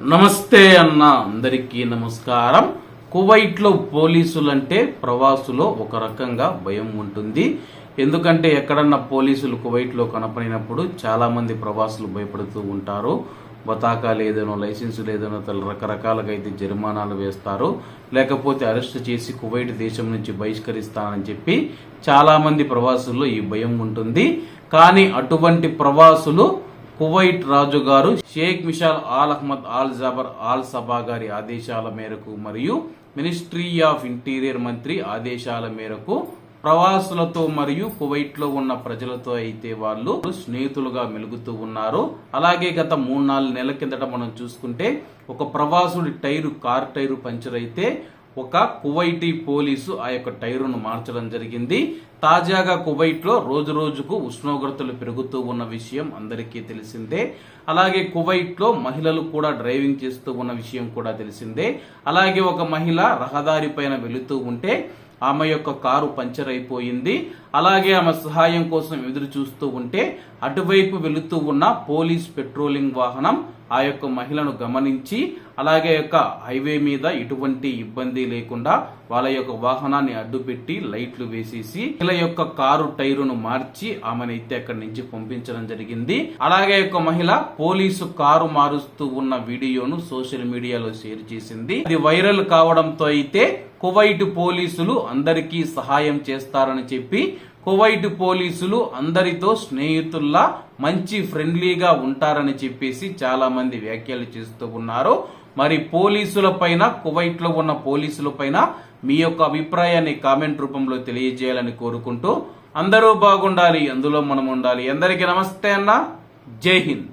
నమస్తే అన్న అందరికీ నమస్కారం. కువైట్లో పోలీసులంటే ప్రవాసులో ఒక రకంగా భయం ఉంటుంది. ఎందుకంటే ఎక్కడన్నా పోలీసులు కువైట్లో కనపడినప్పుడు చాలామంది ప్రవాసులు భయపడుతూ ఉంటారు. బతాకా లేదనో లైసెన్స్ లేదనో తల రకరకాలుగా అయితే జరిమానాలు వేస్తారు. లేకపోతే అరెస్ట్ చేసి కువైట్ దేశం నుంచి బహిష్కరిస్తానని చెప్పి చాలామంది ప్రవాసుల్లో ఈ భయం ఉంటుంది. కానీ అటువంటి ప్రవాసులు కువైట్ రాజు గారు Sheikh Mishal Al Ahmad Al Jaber Al Sabah గారి ఆదేశాల మేరకు మరియు మినిస్ట్రీ ఆఫ్ ఇంటీరియర్ మంత్రి ఆదేశాల మేరకు ప్రవాసులతో మరియు కువైట్లో ఉన్న ప్రజలతో అయితే వాళ్ళు స్నేహితులుగా మెలుగుతూ ఉన్నారు. అలాగే గత మూడు నాలుగు నెలల కిందట మనం చూసుకుంటే ఒక ప్రవాసుడి టైరు కార్ టైరు పంచర్ అయితే ఒక కువైటీ పోలీసు ఆ యొక్క టైరును మార్చడం జరిగింది. తాజాగా కువైట్లో రోజు రోజుకు ఉష్ణోగ్రతలు పెరుగుతూ ఉన్న విషయం అందరికీ తెలిసిందే. అలాగే కువైట్లో మహిళలు కూడా డ్రైవింగ్ చేస్తూ ఉన్న విషయం కూడా తెలిసిందే. అలాగే ఒక మహిళ రహదారి పైన వెళుతూ ఉంటే ఆమె యొక్క కారు పంచర్ అయిపోయింది. అలాగే ఆమె సహాయం కోసం ఎదురు చూస్తూ ఉంటే అటువైపు వెళుతూ ఉన్న పోలీస్ పెట్రోలింగ్ వాహనం ఆ యొక్క మహిళను గమనించి అలాగే యొక్క హైవే మీద ఎటువంటి ఇబ్బంది లేకుండా వాళ్ళ యొక్క వాహనాన్ని అడ్డుపెట్టి లైట్లు వేసేసి వీళ్ళ యొక్క కారు టైరును మార్చి ఆమెను అయితే అక్కడి నుంచి పంపించడం జరిగింది. అలాగే యొక్క మహిళ పోలీసు కారు మారుస్తూ ఉన్న వీడియోను సోషల్ మీడియాలో షేర్ చేసింది. అది వైరల్ కావడంతో అయితే కువైట్ పోలీసులు అందరికీ సహాయం చేస్తారని చెప్పి కువైట్ పోలీసులు అందరితో స్నేహితుల్లా మంచి ఫ్రెండ్లీగా ఉంటారని చెప్పేసి చాలా మంది వ్యాఖ్యలు చేస్తూ ఉన్నారు. మరి పోలీసుల పైన కువైట్లో ఉన్న పోలీసుల పైన మీ యొక్క అభిప్రాయాన్ని కామెంట్ రూపంలో తెలియజేయాలని కోరుకుంటూ అందరూ బాగుండాలి అందులో మనం ఉండాలి. అందరికీ నమస్తే అన్న. జై హింద్.